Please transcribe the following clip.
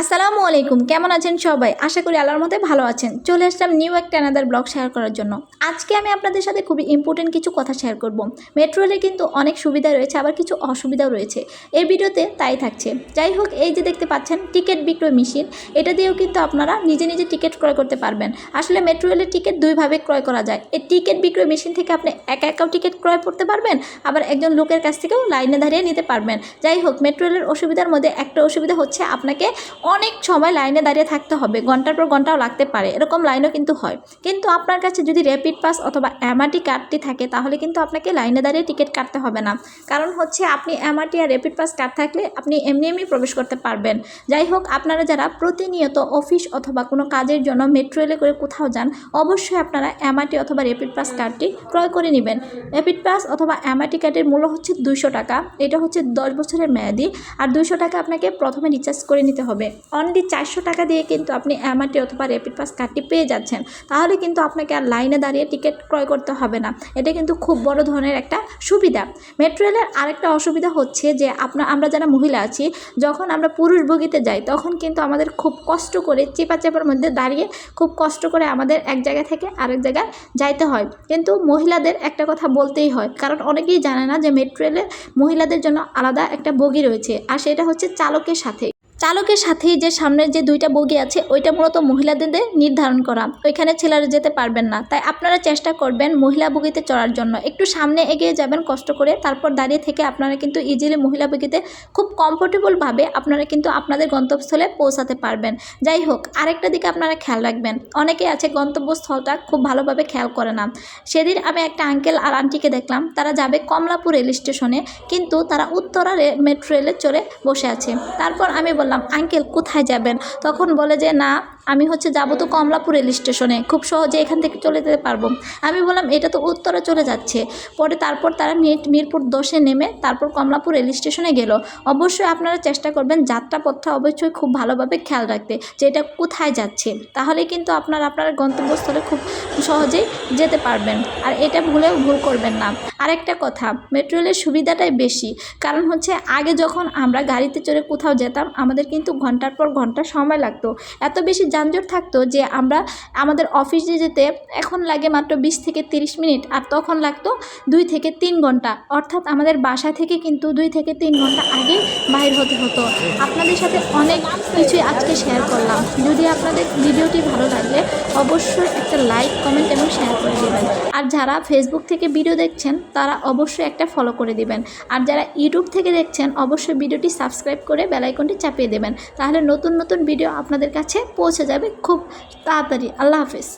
আসসালামু আলাইকুম, কেমন আছেন সবাই? আশা করি আল্লাহর মধ্যে ভালো আছেন। চলে আসলাম নিউ একটা অ্যানাদার ব্লগ শেয়ার করার জন্য। আজকে আমি আপনাদের সাথে খুবই ইম্পর্টেন্ট কিছু কথা শেয়ার করব। মেট্রো রেলে কিন্তু অনেক সুবিধা রয়েছে, আবার কিছু অসুবিধাও রয়েছে। এই ভিডিওতে তাই থাকছে। যাই হোক, এই যে দেখতে পাচ্ছেন টিকিট বিক্রয় মেশিন এটা দিয়েও কিন্তু আপনারা নিজে নিজে টিকিট ক্রয় করতে পারবেন। আসলে মেট্রো রেলের টিকিট দুইভাবে ক্রয় করা যায়। এই টিকিট বিক্রয় মেশিন থেকে আপনি একা একাও টিকিট ক্রয় করতে পারবেন, আবার একজন লোকের কাছ থেকেও লাইনে দাঁড়িয়ে নিতে পারবেন। যাই হোক মেট্রো রেলের অসুবিধার মধ্যে একটা অসুবিধা হচ্ছে আপনাকে অনেক সময় লাইনে দাঁড়িয়ে থাকতে হবে। ঘণ্টার পর ঘন্টাও লাগতে পারে। এরকম লাইনও কিন্তু হয়। কিন্তু আপনার কাছে যদি র্যাপিড পাস অথবা এমআরটি কার্ডটি থাকে, তাহলে কিন্তু আপনাকে লাইনে দাঁড়িয়ে টিকিট কাটতে হবে না। কারণ হচ্ছে আপনি এমআরটি আর র্যাপিড পাস কার্ড থাকলে আপনি এমনি এমনি প্রবেশ করতে পারবেন। যাই হোক, আপনারা যারা প্রতিনিয়ত অফিস অথবা কোনো কাজের জন্য মেট্রো রেলে করে কোথাও যান, অবশ্যই আপনারা এমআরটি অথবা র্যাপিড পাস কার্ডটি ক্রয় করে নেবেন। র্যাপিড পাস অথবা এমআরটি কার্ডের মূল্য হচ্ছে দুশো টাকা। এটা হচ্ছে দশ বছরের মেয়াদি। আর দুশো টাকা আপনাকে প্রথমে রিচার্জ করে নিতে হবে। অনলি চারশো টাকা দিয়ে কিন্তু আপনি এমআরটি অথবা র্যাপিড পাস কার্ডটি পেয়ে যাচ্ছেন। তাহলে কিন্তু আপনাকে আর লাইনে দাঁড়িয়ে টিকিট ক্রয় করতে হবে না। এটা কিন্তু খুব বড় ধরনের একটা সুবিধা। মেট্রো রেলের আরেকটা অসুবিধা হচ্ছে যে আপনার আমরা যারা মহিলা আছি, যখন আমরা পুরুষ বগিতে যাই, তখন কিন্তু আমাদের খুব কষ্ট করে চেপা চেপার মধ্যে দাঁড়িয়ে খুব কষ্ট করে আমাদের এক জায়গা থেকে আরেক জায়গায় যাইতে হয়। কিন্তু মহিলাদের একটা কথা বলতেই হয়, কারণ অনেকেই জানে না যে, মেট্রো রেলের মহিলাদের জন্য আলাদা একটা বগি রয়েছে, আর সেটা হচ্ছে চালকের সাথে। চালকের সাথেই যে সামনের যে দুইটা বগি আছে, ওইটা মূলত মহিলাদের নির্ধারণ করা। ওইখানে ছেলেরা যেতে পারবেন না। তাই আপনারা চেষ্টা করবেন মহিলা বগিতে চড়ার জন্য। একটু সামনে এগিয়ে যাবেন কষ্ট করে, তারপর দাঁড়িয়ে থেকে আপনারা কিন্তু ইজিলি মহিলা বগিতে খুব কমফোর্টেবলভাবে আপনারা কিন্তু আপনাদের গন্তব্যস্থলে পৌঁছাতে পারবেন। যাই হোক, আরেকটা দিকে আপনারা খেয়াল রাখবেন। অনেকে আছে গন্তব্যস্থলটা খুব ভালোভাবে খেয়াল করে না। সেদিন আমি একটা আঙ্কেল আর আন্টিকে দেখলাম, তারা যাবে কমলাপুর রেল স্টেশনে, কিন্তু তারা উত্তরা মেট্রো রেলে চড়ে বসে আছে। তারপর আমি বললাম, আঙ্কেল, কোথায় যাবেন? তখন বলে যে, না, আমি হচ্ছে যাব তো কমলাপুর রেল স্টেশনে। খুব সহজে এখান থেকে চলে যেতে পারব। আমি বললাম, এটা তো উত্তরে চলে যাচ্ছে। পরে তারপর তারা মির মিরপুর দশে নেমে তারপর কমলাপুর রেল স্টেশনে গেল। অবশ্যই আপনারা চেষ্টা করবেন যাত্রাপথটা অবশ্যই খুব ভালোভাবে খেয়াল রাখতে, যে এটা কোথায় যাচ্ছে। তাহলে কিন্তু আপনার আপনার গন্তব্যস্থলে খুব সহজেই যেতে পারবেন। আর এটা ভুলেও ভুল করবেন না। আরেকটা কথা, মেট্রো রেলের সুবিধাটাই বেশি। কারণ হচ্ছে আগে যখন আমরা গাড়িতে চড়ে কোথাও যেতাম, আমাদের কিন্তু ঘণ্টার পর ঘণ্টা সময় লাগতো। এত বেশি যানজট থাকতো যে আমরা আমাদের অফিসে যেতে এখন লাগে মাত্র বিশ থেকে তিরিশ মিনিট আর তখন লাগতো দুই থেকে তিন ঘণ্টা। অর্থাৎ আমাদের বাসা থেকে কিন্তু দুই থেকে তিন ঘণ্টা আগে বাইর হতে হতো। আপনাদের সাথে অনেক কিছুই আজকে শেয়ার করলাম। যদি আপনাদের ভিডিওটি ভালো লাগলে অবশ্যই একটা লাইক কমেন্ট এবং শেয়ার করে দেবেন। আর যারা ফেসবুক থেকে ভিডিও দেখছেন, তারা অবশ্যই একটা ফলো করে দিবেন। আর যারা ইউটিউব থেকে দেখছেন, অবশ্যই ভিডিওটি সাবস্ক্রাইব করে বেলাইকনটি চাপিয়ে দেবেন। তাহলে নতুন নতুন ভিডিও আপনাদের কাছে পৌঁছে যাবে। খুব তাড়াতাড়ি। আল্লাহ হাফেজ।